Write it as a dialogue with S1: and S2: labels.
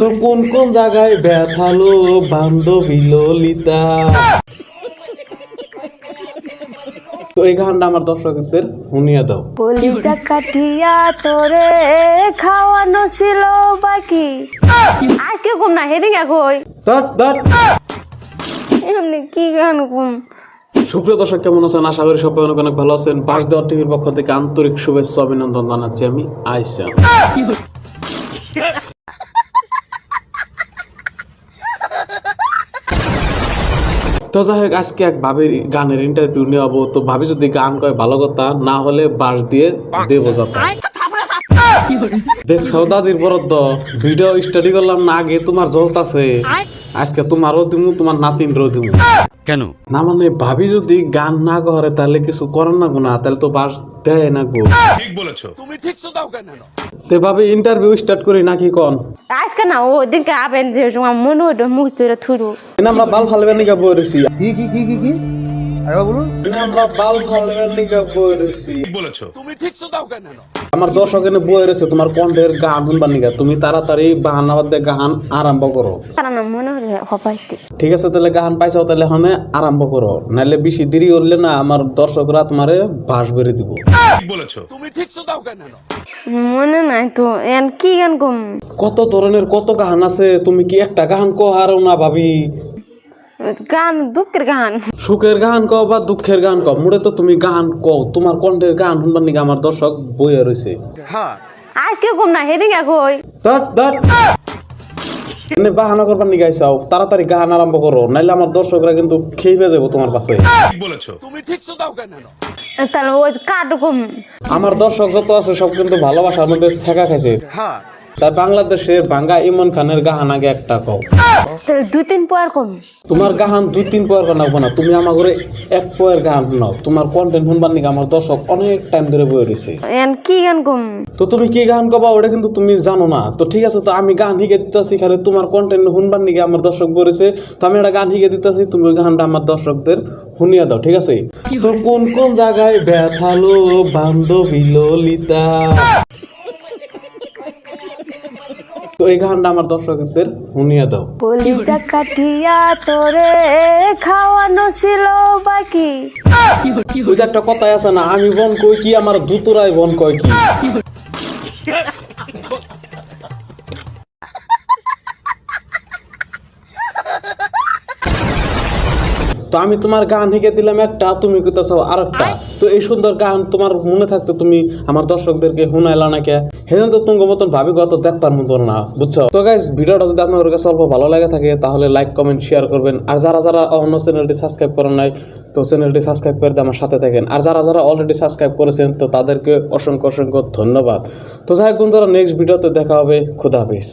S1: তোর কোন কোন জায়গায় ব্যথালো বান্ধবী ললিতা? তো এই গানটা আমার দর্শকদের শুনিয়ে দাও।
S2: কলিজা কাটিয়া তোরে খাওয়ানো ছিল বাকি। আজকে কম না হেদিকে কই?
S1: ধর ধর।
S2: এমনি কি গান কম
S1: সুপ্রিয় দর্শক কেমন আছেন? আশা করি সবাই অনেক অনেক ভালো আছেন। বাস দেওয়ার টিভির পক্ষ থেকে আন্তরিক শুভেচ্ছা অভিনন্দন জানাচ্ছি আমি আইসা তো যাই হোক আজকে এক ভাবির গানের ইন্টারভিউ নেওয়াবো। তো ভাবি যদি গান কয় ভালো কথা না হলে বাস দিয়ে দেবো যাতা। দেখ সৌদাদির বরদ্দ ভিডিও স্টাডি করলাম না আগে তোমার জ্বলতাছে। আজকে তোমারও দিমু তোমার নাতিনরও দিমু।
S3: কেন?
S1: না মানে ভাবি যদি গান না করে তাহলে কিছু করার না গুনা তাহলে তো বাস দেয় না গো।
S3: ঠিক বলেছ।
S1: তে ভাবি ইন্টারভিউ স্টার্ট করি নাকি কোন?
S2: আজকে না ও দিনকে আবেন যে সময় মনে হতো মুখ ধরে থুরু।
S1: এনে আমরা বাল ফালবেন নিকা বইরেছি কি কি কি কি কি? আরে বলুন। আমরা বাল ফালবেন নিকা তুমি
S3: ঠিক বলেছ
S1: আমার দর্শক এনে বই রয়েছে তোমার কণ্ঠের গান শুনবার নিকা। তুমি তাড়াতাড়ি বাহানাবাদ দিয়ে গান আরম্ভ করো।
S2: কারণ মনে হবাইতে।
S1: ঠিক আছে তাহলে গান পাইছাও তাহলে হনে আরম্ভ করো। নাহলে বেশি দেরি করলে না আমার দর্শকরা তোমারে বাস বেড়ে দিব।
S3: ঠিক বলেছ।
S2: মনে নাই তো এন কি গান কম?
S1: কত ধরনের কত গান আছে তুমি কি একটা গান কো আরও না ভাবি?
S2: গান দুঃখের গান।
S1: সুখের গান কও বা দুঃখের গান কও? মুড়ে তো তুমি গান কও তোমার কণ্ঠের গান শুনবার নিকে আমার দর্শক বইয়ে রয়েছে
S2: আজকে কম না হেদিকে কই?
S1: ধর ধর এনে বাহানা করবার নিকে আও তাড়াতাড়ি গাহান আরম্ভ করো নাইলে আমার দর্শকরা কিন্তু খেয়ে যাব তোমার পাশে
S3: ঠিক বলেছ। তুমি ঠিকছো দাও কেন?
S2: তাহলে ওই কাটুকুম
S1: আমার দর্শক যত আছে সব কিন্তু ভালোবাসার মধ্যে ছেঁকা খাইছে। তাই বাংলাদেশে বাঙ্গা ইমন খানের গাহান আগে একটা কও।
S2: দুই তিন পর কম।
S1: তোমার গাহান দুই তিন পয়ের গান না তুমি আমার ঘরে এক পয়ের গান নাও। তোমার কন্টেন্ট শুনবার নিকে আমার দর্শক অনেক টাইম ধরে বয়ে রয়েছে
S2: এন কি গান কম?
S1: তো তুমি কি গান কবা ওটা কিন্তু তুমি জানো না। তো ঠিক আছে তো আমি গান শিখে দিতেছি খালি তোমার কন্টেন্ট শুনবার নিকে আমার দর্শক বলেছে তো আমি একটা গান শিখে দিতেছি তুমি ওই গানটা আমার দর্শকদের শুনিয়ে দাও ঠিক আছে? তো কোন কোন জায়গায় ব্যথালো বান্ধবী ললিতা? তো এই গানটা আমার দর্শকদের শুনিয়ে দাও।
S2: কলিজা কাটিয়া তোরে খাওয়ানো ছিল বাকি।
S1: ওই যে একটা কথাই আছে না আমি বন কই কি আমার দুতরাই বন কয় কি। তো আমি তোমার গান শিখে দিলাম একটা তুমি কইতেছো আরেকটা। তো এই সুন্দর গান তোমার মনে থাকতে তুমি আমার দর্শকদেরকে শুনাইলা না কে সেজন্য তো তুমি মতন ভাবি কত দেখবার মতন না বুঝছ? তো গাইজ ভিডিওটা যদি আপনার কাছে অল্প ভালো লাগে থাকে তাহলে লাইক কমেন্ট শেয়ার করবেন। আর যারা যারা অন্য চ্যানেলটি সাবস্ক্রাইব করেন নাই তো চ্যানেলটি সাবস্ক্রাইব করে আমার সাথে থাকেন। আর যারা যারা অলরেডি সাবস্ক্রাইব করেছেন তো তাদেরকে অসংখ্য অসংখ্য ধন্যবাদ। তো যাই হোক বন্ধুরা নেক্সট ভিডিওতে দেখা হবে। খুদা হাফিজ।